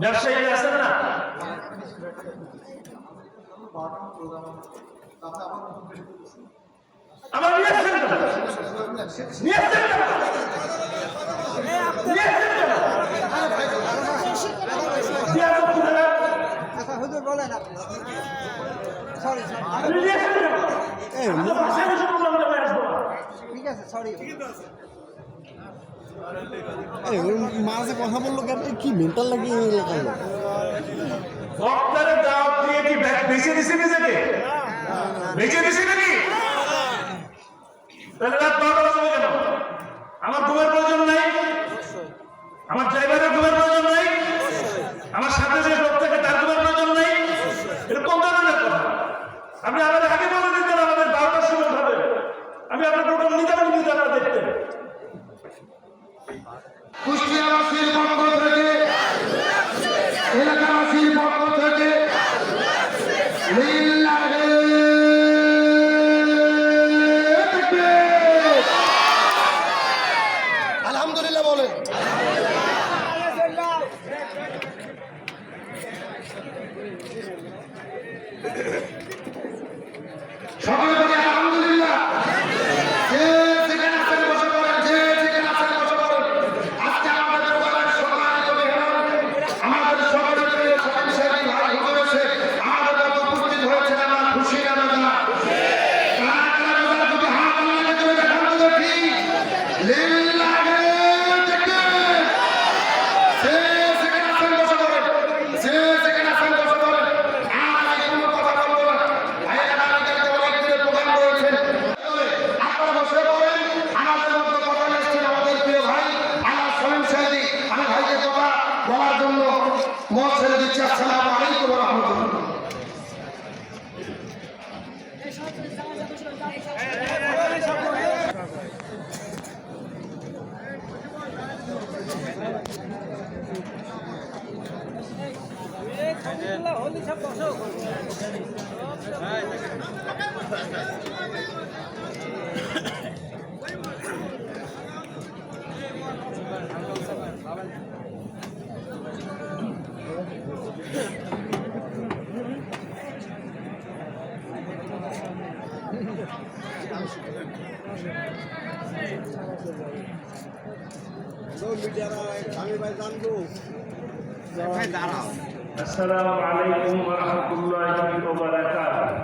ব্যবসায়ী আছেন না আমার নিয়ে আসছেন নিয়ে আসছেন নিয়ে আসছেন কেন? দিয়ে আসো খুলে। হুজুর বলেন আপনি সরি। ঠিক আছে সরি মাঝে কথা বলল কেন? কি মেন্টাল এলাকার লোক? বক্তারে দাওয়াত দিয়ে কি বেঁচে দিছে নিজেকে? বেঁচে দিছে নাকি? আমার ঘুমের প্রয়োজন নাই। আমার ড্রাইভারের ঘুমের 太杂了。আসসালামু আলাইকুম ওয়া রাহমাতুল্লাহি ওয়া বারাকাতুহু।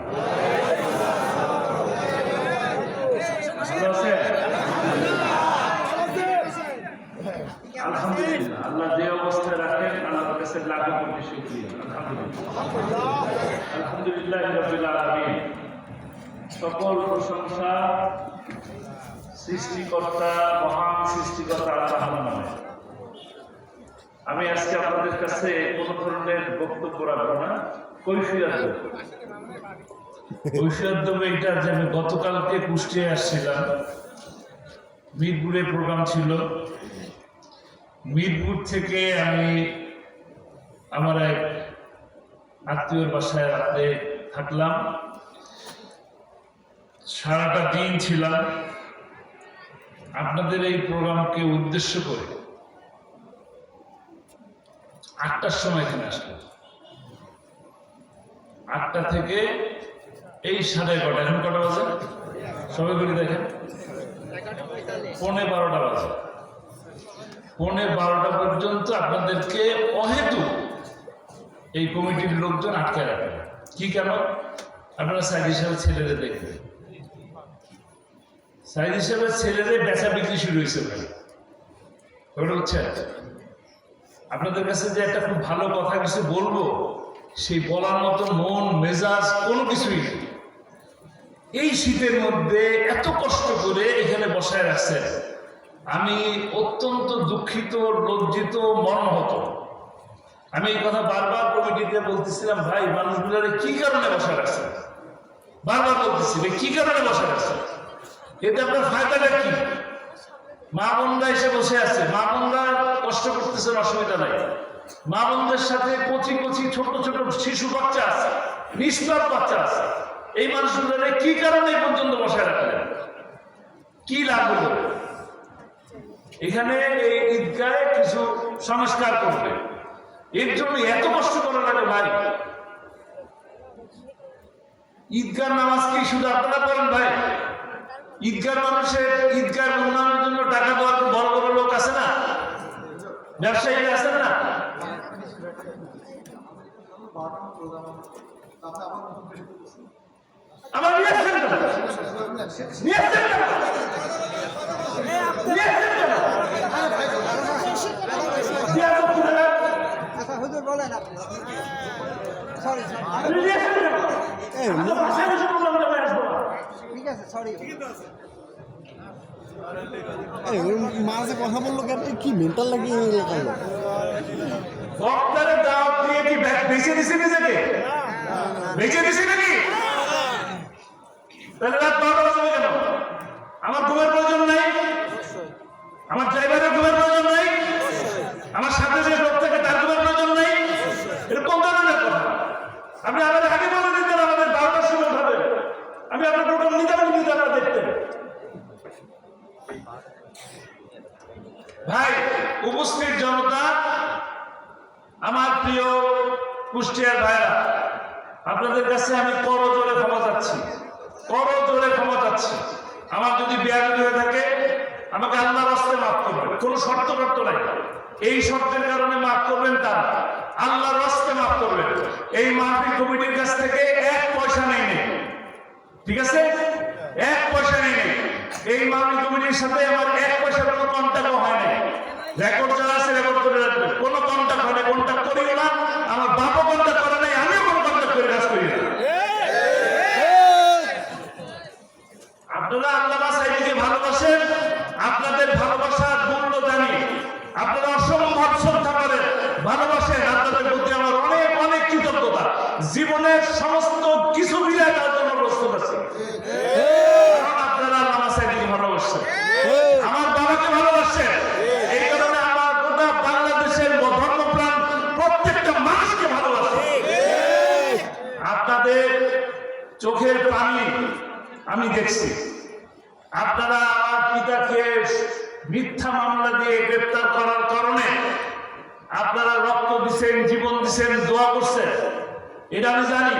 আলহামদুলিল্লাহ, আল্লাহ যে অবস্থায় রাখেন, আল্লাহর কাছে লাখো কোটি শুকরিয়া, আলহামদুলিল্লাহ। আলহামদুলিল্লাহ রাব্বিল আলামিন। সকল প্রশংসা সৃষ্টিকর্তা, মহান সৃষ্টিকর্তা আল্লাহর নামে। আমি আজকে আপনাদের কাছে কোন ধরনের বক্তব্য রাখব না। কৈফিয়ত। কৈফিয়ত দেবো এটা যে আমি গতকালকে কুষ্টিয়ায় আসছিলাম। মিরপুরে প্রোগ্রাম ছিল। মিরপুর থেকে আমি আমার এক আত্মীয়র বাসায় রাতে থাকলাম। সারাটা দিন ছিলাম। আপনাদের এই প্রোগ্রামকে উদ্দেশ্য করে আটটার সময় এখানে আসলো। আটটা থেকে এই সাড়ে কটা এখন কটা বাজে? সবাই করে দেখেন। পৌনে বারোটা বাজে। পৌনে বারোটা পর্যন্ত আপনাদেরকে অহেতু এই কমিটির লোকজন আটকে রাখে কি কেন? আপনারা সাইড হিসাবে ছেলেদের দেখবেন। সাইড হিসাবে ছেলেদের বেচা বিক্রি শুরু হয়েছে ভাই। ওটা হচ্ছে আপনাদের কাছে যে একটা খুব ভালো কথা কিছু বলব, সেই বলার মতো মন, মেজাজ কোনো কিছুই নেই। এই শীতের মধ্যে এত কষ্ট করে এখানে বসায় রাখছেন। আমি অত্যন্ত দুঃখিত, লজ্জিত, মর্মাহত। আমি এই কথা বারবার কমিটিতে বলতেছিলাম, ভাই, মানুষগুলোরে কি কারণে বসা রাখছে বারবার বলতেছি কি কারণে বসা রাখছে এতে আপনার ফায়দাটা কি? মা বোনরা এসে বসে আছে। মা বোনরা কষ্ট করতেছেন অসুবিধা নাই। মা বোনদের সাথে কচি কচি ছোট ছোট শিশু বাচ্চা আছে, নিষ্পাপ বাচ্চা আছে। এই মানুষগুলোরে কি কারণে এই পর্যন্ত বসায় রাখলেন? কি লাভ হলো? এখানে এই ঈদগায় কিছু সংস্কার করবে। এর জন্য এত কষ্ট করা লাগে ভাই ঈদগার নামাজ কি শুধু আপনারা করেন ভাই? ঈদগার মানুষের ঈদগার উন্নয়নের জন্য টাকা দেওয়ার বড় বড় লোক আছে না? ব্যবসায়ী আছে না? আমার নিয়ে নিয়ে নিয়ে। আচ্ছা বলেন আপনি। সরি আপনি আছে সরি মাঝে কথা বলল কেন? কি মেন্টাল লাগে এই এলাকার লোক দাওয়াত দিয়ে কি বেঁচে দিছে নিজেকে? বেঁচে দিছে নাকি তাহলে রাত বারোটা বাজবে কেন আমার ঘুমের প্রয়োজন নাই আমার ড্রাইভারের ঘুমের প্রয়োজন নাই আমার সাথে যে লোক থাকে তার ঘুমের প্রয়োজন নাই এটা কোন ধরনের কথা আপনি আমাদের আগে বলে দিতেন আমাদের বারোটার সময় হবে আমি আপনার প্রোগ্রাম নিতে পারি নিতে আপনারা দেখতেন ভাই, উপস্থিত জনতা, আমার প্রিয় কুষ্টিয়ার ভাইরা, আপনাদের কাছে আমি করো জোরে ক্ষমা চাচ্ছি। করো জোরে ক্ষমা চাচ্ছি। আমার যদি বেয়াদবি হয়ে থাকে, আমাকে আল্লাহ রাস্তে মাফ করবেন। কোনো শর্ত শর্ত নাই। এই শর্তের কারণে মাফ করবেন তারা। আল্লাহ রাস্তে মাফ করবেন। এই মাহফিল কমিটির কাছ থেকে এক পয়সা নেই। ঠিক আছে? এক এই মাহফিল কমিটির সাথে আমার এক পয়সা কোনো কন্ট্যাক্টও হয় নাই। রেকর্ড যারা আছে রেকর্ড করে রাখবেন কোনো কন্ট্যাক্ট হয় না কন্ট্যাক্ট করিও না। আমার বাপও কন্ট্যাক্ট করে নাই, আমিও কোনো কন্ট্যাক্ট করে কাজ করি না। আপনারা আল্লাহ সাইদিকে ভালোবাসেন, আপনাদের ভালোবাসার মূল্য জানি। আপনারা অসম্ভব শ্রদ্ধা করেন, ভালোবাসেন, আপনাদের প্রতি আমার অনেক অনেক কৃতজ্ঞতা। জীবনের সমস্ত চোখের পানি আমি দেখছি। আপনারা আমার পিতাকে মিথ্যা মামলা দিয়ে গ্রেপ্তার করার কারণে আপনারা রক্ত দিচ্ছেন জীবন দিচ্ছেন দোয়া করছেন। এটা আমি জানি।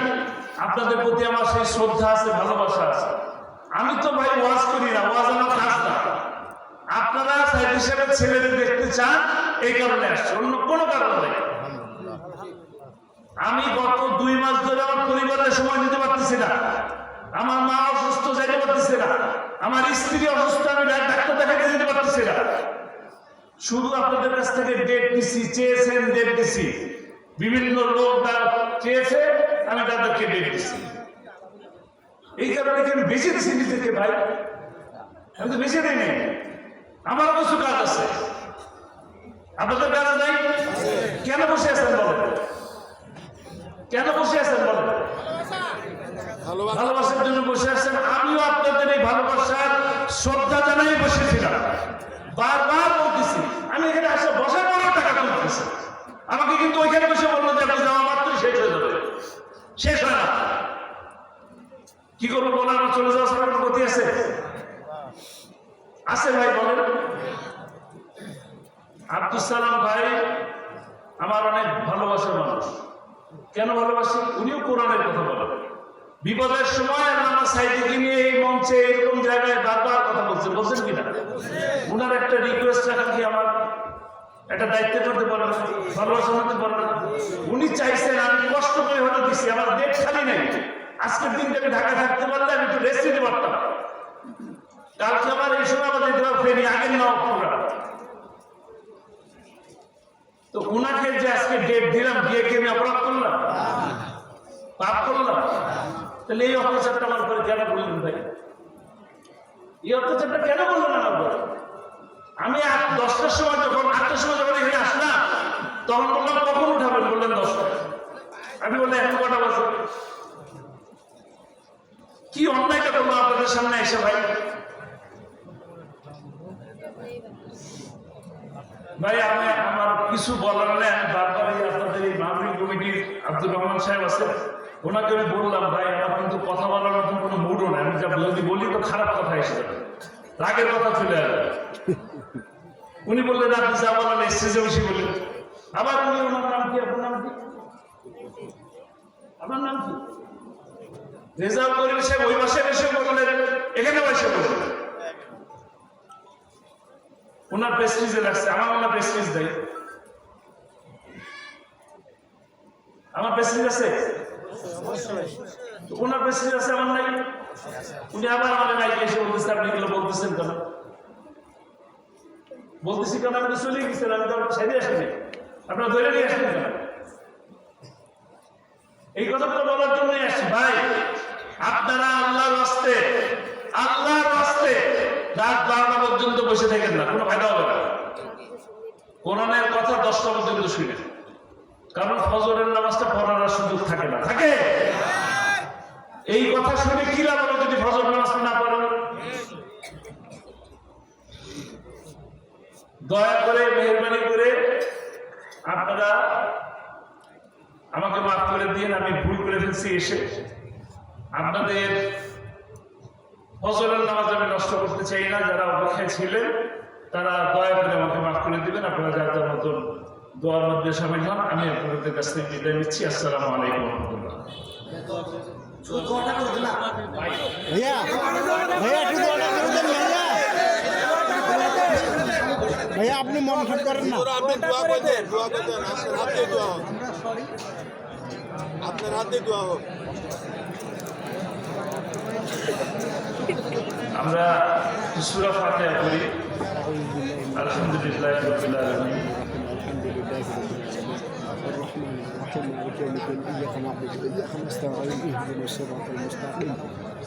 আপনাদের প্রতি আমার সেই শ্রদ্ধা আছে, ভালোবাসা আছে। আমি তো ভাই ওয়াজ করি না, ওয়াজ আমার কাজ না। আপনারা সাইড হিসেবে ছেলেদের দেখতে চান, এই কারণে আসছে। অন্য কোনো কারণ নেই। আমি গত দুই মাস ধরে আমার পরিবারের সময় দিতে পারতেছি না। আমার মা অসুস্থ যেতে পারতেছে না। আমার স্ত্রী অসুস্থ, আমি ডাক- ডাক্তার দেখাতে যেতে পারতেছি না। শুধু আপনাদের কাছ থেকে ডেট দিছি, চেয়েছেন ডেট দিছি। বিভিন্ন লোক দা- চেয়েছে, আমি তাদেরকে ডেট দিছি। এই কারণে কি আমি বেশি দিছি নিজেকে ভাই? আমি তো বেশি দিই নাই। আমার কিছু কাজ আছে। আপনাদের কাজ নাই কেন বসে আছেন বলেন? কেন বসে আছেন বলেন? ভালোবাসার জন্য বসে আছেন। আমিও আপনাদের এই ভালোবাসার শ্রদ্ধা জানাই বসেছিলাম। বারবার বলতেছি, আমি এখানে আসে বসার পর টাকা তুলতেছি আমাকে কিন্তু ওইখানে বসে বলল যে আপনি যাওয়া মাত্র শেষ হয়ে যাবে শেষ হয় না কি করব বলার আমার চলে যাওয়ার সময় কোনো গতি আছে আছে ভাই বলেন আব্দুল সালাম ভাই আমার অনেক ভালোবাসার মানুষ কেন ভালোবাসি উনিও কোরআনের কথা বলেন বিপদের সময় আল্লামা সাইদিকে নিয়ে এই মঞ্চে এরকম জায়গায় বারবার কথা বলছে, বলছেন কিনা? উনার একটা রিকোয়েস্ট রাখা কি আমার একটা দায়িত্ব করতে পারেন ভালোবাসা করতে পারেন উনি চাইছেন আমি কষ্ট করে হলে দিছি, আমার ডেট খালি নেই। আজকের দিনটা আমি ঢাকা থাকতে পারলে আমি একটু রেস্ট নিতে পারতাম। কালকে আমার এই সময় আমাদের দেওয়া ফেরি আগের নেওয়া প্রোগ্রাম তো উনাকে যে আজকে ডেট দিলাম দিয়ে কি আমি অপরাধ করলাম? পাপ করলাম? তাহলে এই অত্যাচারটা আমার উপরে কেন বললেন ভাই? এই অত্যাচারটা কেন বললেন আমার উপরে? আমি দশটার সময় যখন, আটটার সময় যখন এখানে আসলাম, তখন বললাম, কখন উঠাবেন? বললেন দশটা আমি বললাম, এখন কটা বছর কি অন্যায়টা করব আপনাদের সামনে এসে ভাই? ভাই, আমি আমার কিছু বলার নেই আমি বারবার এই আপনাদের এই মাহফিল কমিটির আব্দুর রহমান সাহেব আছে ওনাকে আমি বললাম, ভাই, আমার কিন্তু কথা বলার মতন কোনো মুডও নাই। আমি যা যদি বলি তো খারাপ কথা এসে যাবে। রাগের কথা চলে আসবে। উনি বললেন আপনি যা বলেন স্টেজে বসে বললেন আবার উনি ওনার নাম কি? আপনার নাম কি? আপনার নাম কি? রেজাল্ট করিম সাহেব ওই মাসে এসে বললেন এখানে বসে বললেন ওনার প্রেস্টিজে লাগছে। আমার ওনার প্রেস্টিজ দেয় আমার প্রেস্টিজ আছে? ওনার প্রেস্টিজ আছে আমার নাই। উনি আবার আমাদের এসে বলতেছে, আপনি এগুলো বলতেছেন কেন? বলতেছি আপনি চলে গেছেন, আমি তো সাইডে আসেনি ধরে নিয়ে আসেন কেন? এই বলার জন্যই আসছি। ভাই, আপনারা আল্লাহর রাস্তে আল্লাহর রাস্তে রাত বারোটা পর্যন্ত বসে থাকেন না, কোনো ফায়দা হবে না। কোরআনের কথা দশটা পর্যন্ত শুনে। কারণ ফজরের সুযোগ থাকে না, থাকে? এই কথা শুনে কি লাভ হবে যদি ফজর নামাজটা না পড়েন দয়া করে, মেহরবানি করে আপনারা আমাকে মাফ করে দিন, আমি ভুল করে ফেলছি এসে। আপনাদের ফজরের নামাজ আমি নষ্ট করতে চাই না, যারা অপেক্ষায় ছিলেন, তারা দয়া করে আমাকে মাফ করে দিবেন, আপনারা যার যার মতন দোয়ার মধ্যে সামিল হন আমি আপনাদের কাছ থেকে বিদায় নিচ্ছি। আসসালামু আলাইকুম রহমতুল্লাহ। ভাইয়া ভাইয়া একটু দোয়াটা করে দেন ভাইয়া। ভাইয়া আপনি মন খারাপ করেন না। আপনি দোয়া করে দেন দোয়া করে দেন আপনার হাতে দোয়া হোক। আপনার হাতে দোয়া হোক। আমরা সুরা ফাতিহা করি আলহামদুলিল্লাহ রাব্বিল আলামিন। الدين اياك نعبد واياك نستعين اهدنا الصراط المستقيم.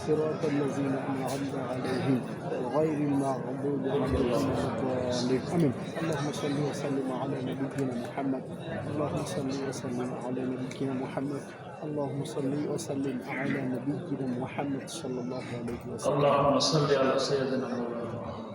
صراط الذين أنعمت عليهم غير المغضوب عليهم الضالين. امين اللهم صل وسلم على نبينا محمد. اللهم صل وسلم على نبينا محمد. اللهم صل وسلم على نبينا محمد صلى الله عليه وسلم. اللهم صل على سيدنا محمد